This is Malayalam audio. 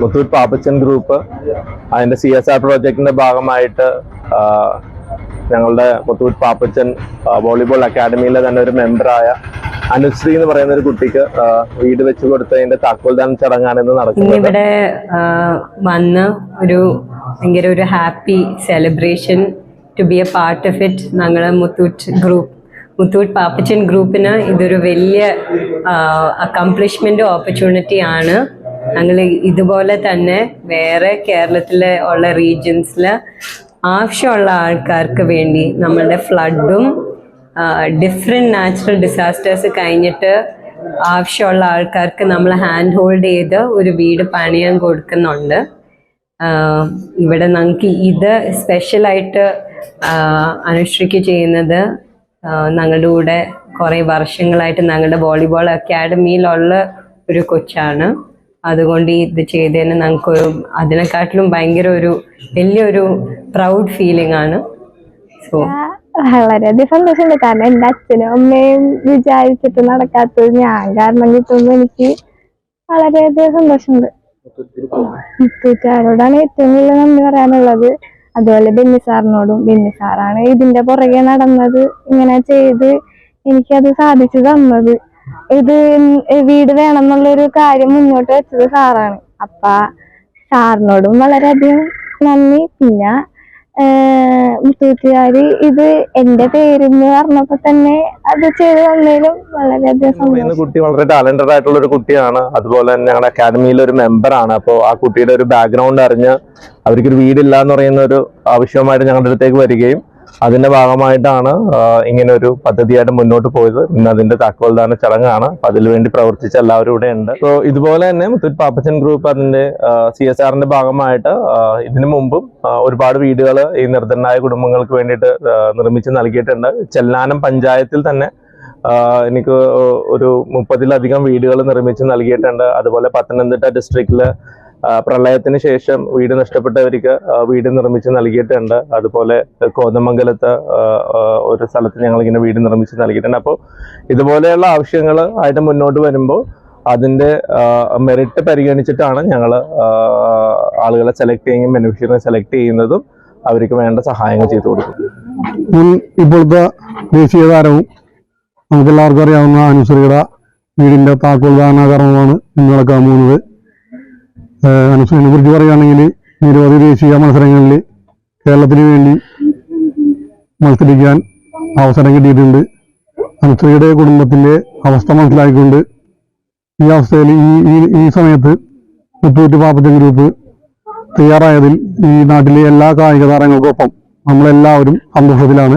മുത്തൂറ്റ് പാപ്പച്ചൻ ഗ്രൂപ്പ് അതിന്റെ സി എസ് ആർ പ്രോജക്റ്റിന്റെ ഭാഗമായിട്ട് ഞങ്ങളുടെ മുത്തൂറ്റ് പാപ്പച്ചൻ വോളിബോൾ അക്കാഡമിയിലെ തന്നെ ഒരു മെമ്പറായ അനുശ്രീ എന്ന് പറയുന്ന ഒരു കുട്ടിക്ക് വീട് വെച്ച് കൊടുത്തതിന്റെ താക്കോൽദാന ചടങ്ങാണ് നടക്കുന്നത്. ഇവിടെ വന്ന് ഒരു ഭയങ്കര ഒരു happy celebration to be a part of it ഞങ്ങൾ മുത്തൂറ്റ് ഗ്രൂപ്പ് മുത്തൂട്ട് പാപ്പച്ചൻ ഗ്രൂപ്പിന് ഇതൊരു വലിയ അക്കംപ്ലിഷ്മെന്റ് ഓപ്പർച്യൂണിറ്റി ആണ്. ഞങ്ങൾ ഇതുപോലെ തന്നെ വേറെ കേരളത്തിലെ ഉള്ള റീജിയൻസിൽ ആവശ്യമുള്ള ആൾക്കാർക്ക് വേണ്ടി നമ്മളുടെ ഫ്ലഡും ഡിഫറെന്റ് നാച്ചുറൽ ഡിസാസ്റ്റേഴ്സ് കഴിഞ്ഞിട്ട് ആവശ്യമുള്ള ആൾക്കാർക്ക് നമ്മൾ ഹാൻഡ് ഹോൾഡ് ചെയ്ത് ഒരു വീട് പണിയാൻ കൊടുക്കുന്നുണ്ട്. ഇവിടെ ഞങ്ങൾക്ക് ഇത് സ്പെഷ്യലായിട്ട് അനുഷ്ഠിക്കുക ചെയ്യുന്നത് ഞങ്ങളുടെ കൂടെ കുറേ വർഷങ്ങളായിട്ട് ഞങ്ങളുടെ വോളിബോൾ അക്കാഡമിയിലുള്ള ഒരു കൊച്ചാണ്. അതുകൊണ്ട് ഇത് ചെയ്തതിന് ഞങ്ങൾക്കൊരു അതിനെക്കാട്ടിലും ഭയങ്കര ഒരു വലിയൊരു പ്രൗഡ് ഫീലിംഗ് ആണ്. സോ വളരെയധികം സന്തോഷമുണ്ട്. കാരണം എന്റെ അച്ഛനും അമ്മയും വിചാരിച്ചിട്ട് നടക്കാത്തത് ഞാൻ. കാരണം കിട്ടുമ്പോൾ എനിക്ക് വളരെയധികം സന്തോഷമുണ്ട്. മുത്തൂറ്റാരോടാണ് ഏറ്റവും കൂടുതൽ നന്ദി പറയാനുള്ളത്. അതുപോലെ ബെന്നി സാറിനോടും. ബെന്നി സാറാണ് ഇതിന്റെ പുറകെ നടന്നത് ഇങ്ങനെ ചെയ്ത് എനിക്കത് സാധിച്ചു തന്നത്. ഇത് വീട് വേണം എന്നുള്ളൊരു കാര്യം മുന്നോട്ട് വെച്ചത് സാറാണ്. അപ്പ സാറിനോടും വളരെയധികം നന്ദി. പിന്നെ മുത്തൂറ്റുകാര് ഇത് എന്റെ പേരെന്ന് പറഞ്ഞപ്പോ തന്നെ അത് ചെയ്ത് തന്നതിലും വളരെയധികം കുട്ടി വളരെ ടാലന്റഡ് ആയിട്ടുള്ള ഒരു കുട്ടിയാണ്. അതുപോലെ തന്നെ ഞങ്ങളുടെ അക്കാദമിയിലെ ഒരു മെമ്പർ ആണ്. അപ്പോൾ ആ കുട്ടിയുടെ ഒരു ബാക്ക്ഗ്രൗണ്ട് അറിഞ്ഞ് അവർക്കൊരു വീടില്ല എന്ന് പറയുന്ന ഒരു ആവശ്യമായിട്ട് ഞങ്ങളുടെ അടുത്തേക്ക് വരികയും അതിന്റെ ഭാഗമായിട്ടാണ് ഇങ്ങനെ ഒരു പദ്ധതിയായിട്ട് മുന്നോട്ട് പോയത്. ഇന്ന് അതിന്റെ താക്കോൽദാന ചടങ്ങാണ്. അപ്പൊ അതിനുവേണ്ടി പ്രവർത്തിച്ച എല്ലാവരും ഇവിടെ ഉണ്ട്. സോ ഇതുപോലെ തന്നെ മുത്തൂറ്റ് പാപ്പച്ചൻ ഗ്രൂപ്പ് അതിന്റെ സി എസ് ആറിന്റെ ഭാഗമായിട്ട് ഇതിനു മുമ്പും ഒരുപാട് വീടുകൾ ഈ നിർദ്ധനായ കുടുംബങ്ങൾക്ക് വേണ്ടിയിട്ട് നിർമ്മിച്ച് നൽകിയിട്ടുണ്ട്. ചെല്ലാനം പഞ്ചായത്തിൽ തന്നെ എനിക്ക് ഒരു മുപ്പതിലധികം വീടുകൾ നിർമ്മിച്ച് നൽകിയിട്ടുണ്ട്. അതുപോലെ പത്തനംതിട്ട ഡിസ്ട്രിക്റ്റിൽ പ്രളയത്തിന് ശേഷം വീട് നഷ്ടപ്പെട്ടവർക്ക് വീട് നിർമ്മിച്ച് നൽകിയിട്ടുണ്ട്. അതുപോലെ കോതമംഗലത്ത് ഒരു സ്ഥലത്ത് ഞങ്ങൾ ഇങ്ങനെ വീട് നിർമ്മിച്ച് നൽകിയിട്ടുണ്ട്. അപ്പോൾ ഇതുപോലെയുള്ള ആവശ്യങ്ങൾ ആയിട്ട് മുന്നോട്ട് വരുമ്പോൾ അതിന്റെ മെറിറ്റ് പരിഗണിച്ചിട്ടാണ് ഞങ്ങൾ ആളുകളെ സെലക്ട് ചെയ്യുകയും ബെനിഫിഷ്യറിനെ സെലക്ട് ചെയ്യുന്നതും അവർക്ക് വേണ്ട സഹായങ്ങൾ ചെയ്തു കൊടുക്കും മുൻ ഇപ്പോഴത്തെ ദേശീയ താരവും നമുക്കെല്ലാവർക്കും അറിയാവുന്ന അനുശ്രീയുടെ വീടിന്റെ താക്കോൽ കർമ്മമാണ് ഇന്ന് നടക്കാൻ പോകുന്നത്. അനുശ്രീനെ കുറിച്ച് പറയുകയാണെങ്കിൽ നിരവധി ദേശീയ മത്സരങ്ങളിൽ കേരളത്തിന് വേണ്ടി മത്സരിക്കാൻ അവസരം കിട്ടിയിട്ടുണ്ട്. അനുശ്രീയുടെ കുടുംബത്തിന്റെ അവസ്ഥ മനസ്സിലാക്കിക്കൊണ്ട് ഈ അവസ്ഥയിൽ ഈ ഈ- സമയത്ത് മുത്തൂറ്റ് പാപ്പച്ച ഗ്രൂപ്പ് തയ്യാറായതിൽ ഈ നാട്ടിലെ എല്ലാ കായിക താരങ്ങൾക്കൊപ്പം നമ്മളെല്ലാവരും സന്തോഷത്തിലാണ്.